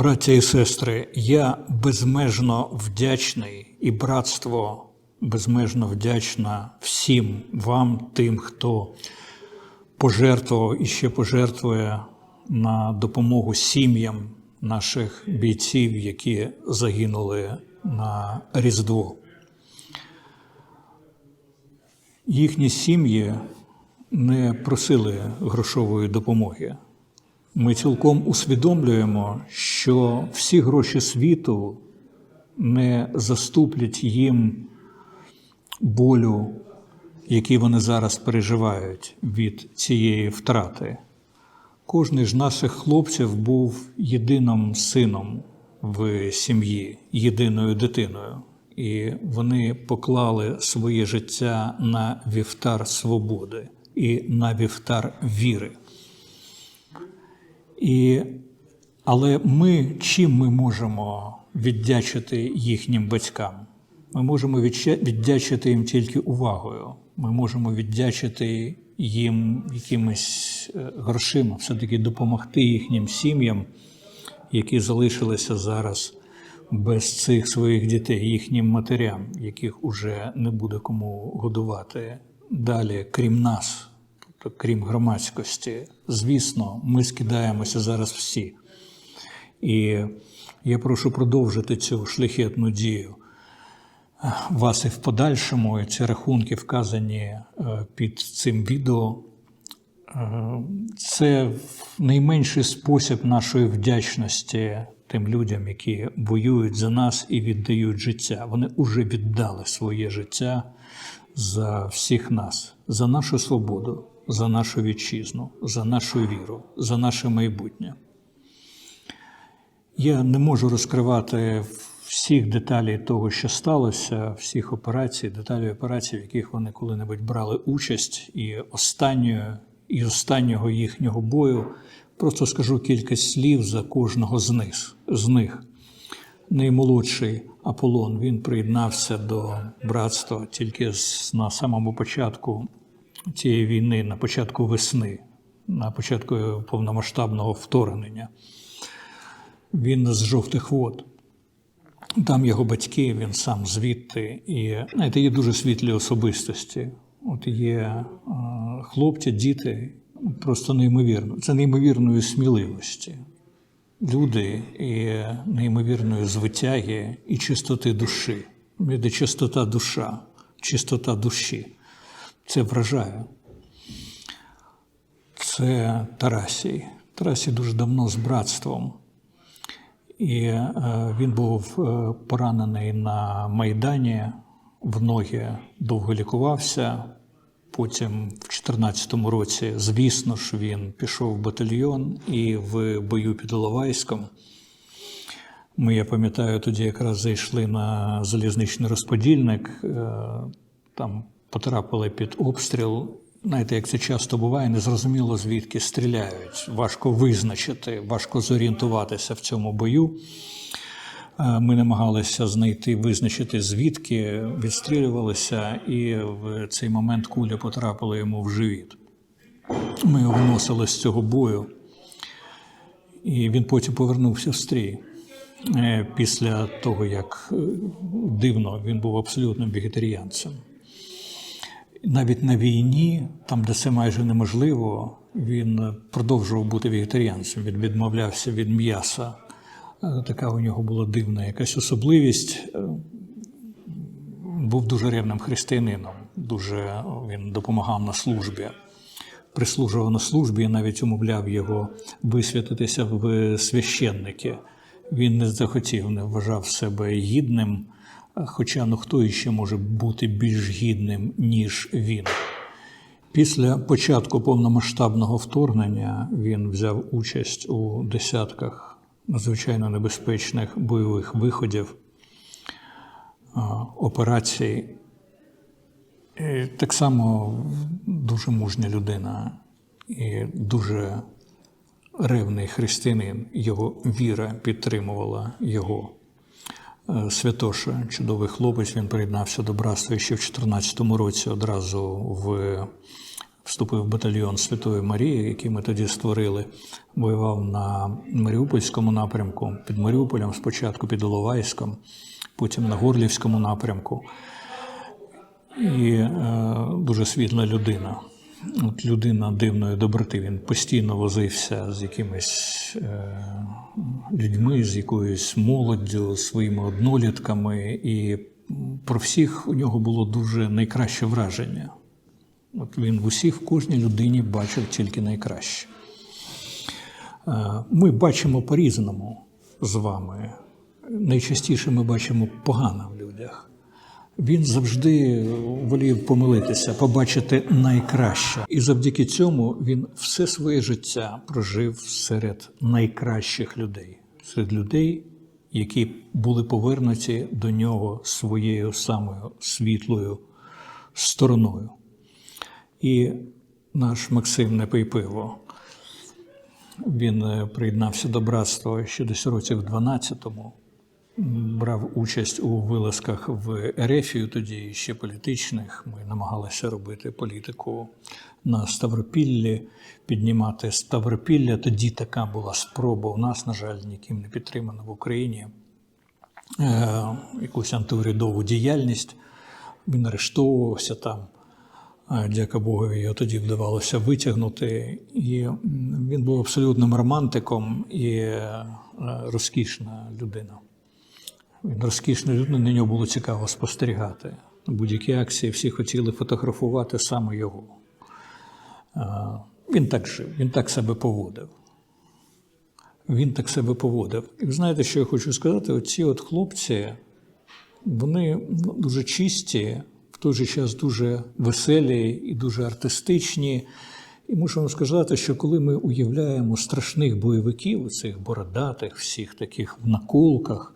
Браття і сестри, я безмежно вдячний і братство безмежно вдячна всім вам, тим, хто пожертвував і ще пожертвує на допомогу сім'ям наших бійців, які загинули на Різдво. Їхні сім'ї не просили грошової допомоги. Ми цілком усвідомлюємо, що всі гроші світу не заступлять їм болю, який вони зараз переживають від цієї втрати. Кожний з наших хлопців був єдиним сином в сім'ї, єдиною дитиною, і вони поклали своє життя на вівтар свободи і на вівтар віри. І, але ми чим ми можемо віддячити їхнім батькам? Ми можемо віддячити їм тільки увагою. Ми можемо віддячити їм якимись е, грошима, все-таки допомогти їхнім сім'ям, які залишилися зараз без цих своїх дітей, їхнім матерям, яких уже не буде кому годувати далі, крім нас, крім громадськості. Звісно, ми скидаємося зараз всі. І я прошу продовжити цю шляхетну дію вас і в подальшому. І ці рахунки вказані е, під цим відео. Е, Це найменший спосіб нашої вдячності тим людям, які воюють за нас і віддають життя. Вони вже віддали своє життя за всіх нас, за нашу свободу, за нашу вітчизну, за нашу віру, за наше майбутнє. Я не можу розкривати всіх деталей того, що сталося, всіх операцій, деталей операцій, в яких вони коли-небудь брали участь, і останньої, і останнього їхнього бою. Просто скажу кілька слів за кожного з них. З них. Наймолодший Аполлон він приєднався до братства тільки на самому початку цієї війни, на початку весни, на початку повномасштабного вторгнення. Він з жовтих вод. Там його батьки, він сам звідти. І знаєте, є дуже світлі особистості. От є е, хлопці, діти, просто неймовірно. Це неймовірної сміливості. Люди і неймовірної звитяги і чистоти душі. Де чистота душа, чистота душі. Це вражає. Це Тарасій. Тарасій дуже давно з братством. І е, він був е, поранений на Майдані в ноги, довго лікувався. Потім, в 2014 році, звісно ж, він пішов в батальйон і в бою під Іловайськом. Ми, я пам'ятаю, тоді якраз зайшли на залізничний розподільник, е, там потрапили під обстріл. Знаєте, як це часто буває, незрозуміло звідки стріляють. Важко визначити, важко зорієнтуватися в цьому бою. Е, Ми намагалися знайти, визначити, звідки відстрілювалися, і в цей момент куля потрапила йому в живіт. Ми його виносили з цього бою, і він потім повернувся в стрій. Е, Після того, як е, дивно, він був абсолютним вегетаріанцем. Навіть на війні, там, де це майже неможливо, він продовжував бути вегетаріанцем, він відмовлявся від м'яса. Е, Така у нього була дивна якась особливість. Е, Був дуже ревним християнином, дуже він допомагав на службі, прислужував на службі і навіть умовляв його висвятитися в священники. Він не захотів, не вважав себе гідним. Хоча ну хто іще може бути більш гідним, ніж він. Після початку повномасштабного вторгнення він взяв участь у десятках надзвичайно небезпечних бойових виходів, операцій. І так само дуже мужня людина і дуже ревний християнин. Його віра підтримувала його. Е, Святоша, чудовий хлопець, він приєднався до братства ще в 2014 році, одразу в, вступив в батальйон Святої Марії, який ми тоді створили. Воював на Маріупольському напрямку, під Маріуполем, спочатку під Іловайськом, потім на Горлівському напрямку. І е, дуже світла людина. От людина дивної доброти. Він постійно возився з якимись е, людьми, з якоюсь молоддю, своїми однолітками, і про всіх у нього було дуже найкраще враження. От він в усіх, в кожній людині бачив тільки найкраще. Е, Ми бачимо по-різному з вами. Найчастіше ми бачимо погано в людях. Він завжди волів помилитися, побачити найкраще. І завдяки цьому він все своє життя прожив серед найкращих людей, серед людей, які були повернуті до нього своєю самою світлою стороною. І наш Максим Непийпиво, він е, приєднався до братства ще десь років в 12-му, брав участь у вилазках в Ерефію, тоді ще політичних. Ми намагалися робити політику на Ставропіллі, піднімати Ставропілля. Тоді така була спроба. У нас, на жаль, ніким не підтримана в Україні. Е, якусь антиурядову діяльність. Він арештовувався там. Дяка Богу, його тоді вдавалося витягнути. І він був абсолютним романтиком і е, розкішна людина. Він розкішна людина, на нього було цікаво спостерігати. Будь-які акції всі хотіли фотографувати саме його. Він так жив, він так себе поводив. Він так себе поводив. І ви знаєте, що я хочу сказати? Оці от хлопці, вони ну, дуже чисті, в той же час дуже веселі і дуже артистичні. І мушу вам сказати, що коли ми уявляємо страшних бойовиків, цих бородатих, всіх таких в наколках,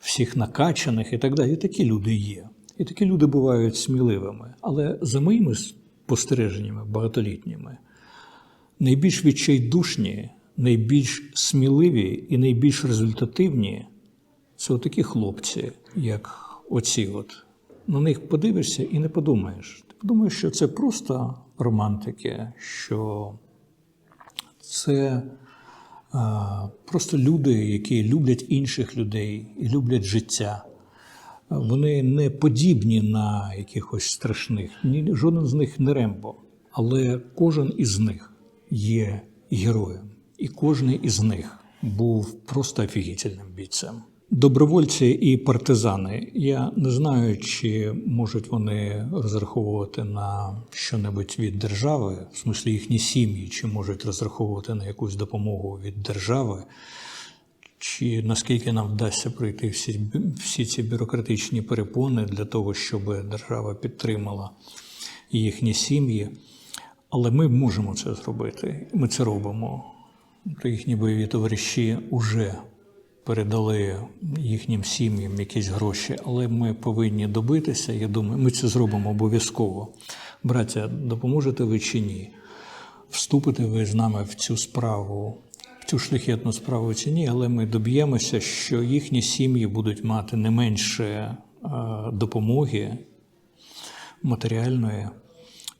всіх накачаних і так далі, такі люди є. І такі люди бувають сміливими. Але за моїми спостереженнями багатолітніми, найбільш відчайдушні, найбільш сміливі і найбільш результативні це такі хлопці, як оці. От. На них подивишся і не подумаєш. Ти подумаєш, що це просто романтики, що це просто люди, які люблять інших людей і люблять життя. Вони не подібні на якихось страшних, ні, жоден з них не Рембо, але кожен із них є героєм, і кожен із них був просто офігітельним бійцем. Добровольці і партизани. Я не знаю, чи можуть вони розраховувати на що-небудь від держави, в смислі їхні сім'ї, чи можуть розраховувати на якусь допомогу від держави, чи наскільки нам вдасться пройти всі, всі ці бюрократичні перепони для того, щоб держава підтримала їхні сім'ї. Але ми можемо це зробити. Ми це робимо. То їхні бойові товариші вже передали їхнім сім'ям якісь гроші, але ми повинні добитися. Я думаю, ми це зробимо обов'язково. Браття, допоможете ви чи ні? Вступите ви з нами в цю справу, в цю шляхетну справу чи ні, але ми доб'ємося, що їхні сім'ї будуть мати не менше е, допомоги матеріальної,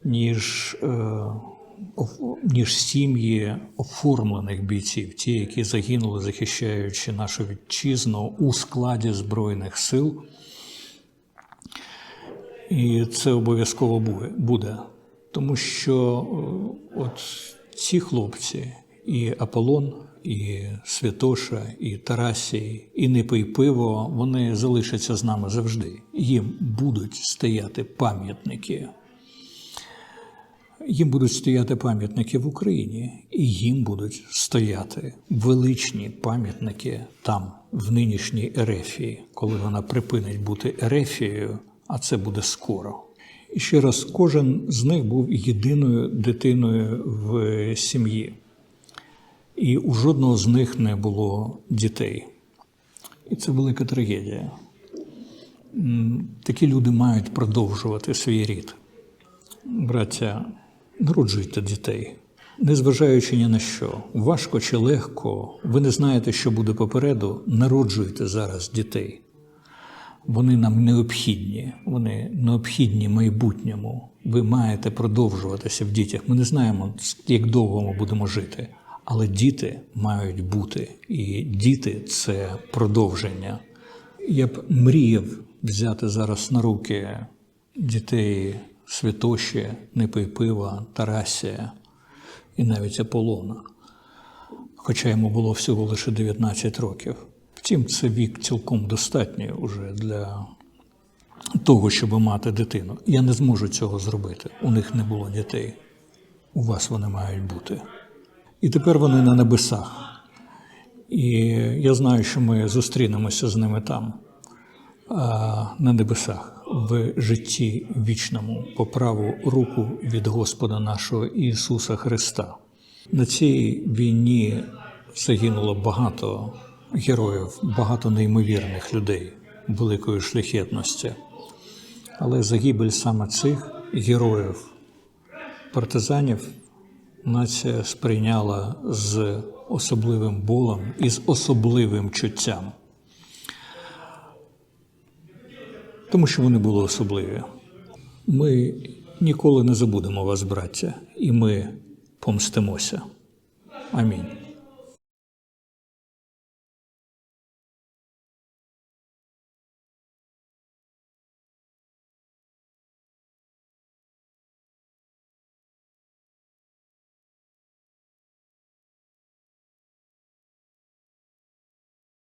ніж, е, ніж сім'ї оформлених бійців, ті, які загинули, захищаючи нашу вітчизну у складі Збройних сил. І це обов'язково буде-. Тому що е, от ці хлопці, і Аполлон, і Святоша, і Тарасій, і Непий Пиво, вони залишаться з нами завжди. Їм будуть стояти пам'ятники. Їм будуть стояти пам'ятники в Україні, і їм будуть стояти величні пам'ятники там, в нинішній Ерефії, коли вона припинить бути Ерефією, а це буде скоро. І ще раз, кожен з них був єдиною дитиною в сім'ї, і у жодного з них не було дітей. І це велика трагедія. Такі люди мають продовжувати свій рід. Браття, народжуйте дітей, незважаючи ні на що, важко чи легко, ви не знаєте, що буде попереду, народжуйте зараз дітей. Вони нам необхідні, вони необхідні майбутньому. Ви маєте продовжуватися в дітях. Ми не знаємо, як довго ми будемо жити, але діти мають бути. І діти це продовження. Я б мріяв взяти зараз на руки дітей Святоші, Непойпива, Тарасія і навіть Аполлона хоча йому було всього лише 19 років. Втім, це вік цілком достатній уже для того, щоб мати дитину. Я не зможу цього зробити. У них не було дітей. У вас вони мають бути. І тепер вони на небесах. І я знаю, що ми зустрінемося з ними там, на небесах, в житті вічному, по праву руку від Господа нашого Ісуса Христа. На цій війні загинуло багато героїв, багато неймовірних людей великої шляхетності. Але загибель саме цих героїв, партизанів, нація сприйняла з особливим болем і з особливим чуттям. Тому що вони були особливі. Ми ніколи не забудемо вас, браття, і ми помстимося. Амінь.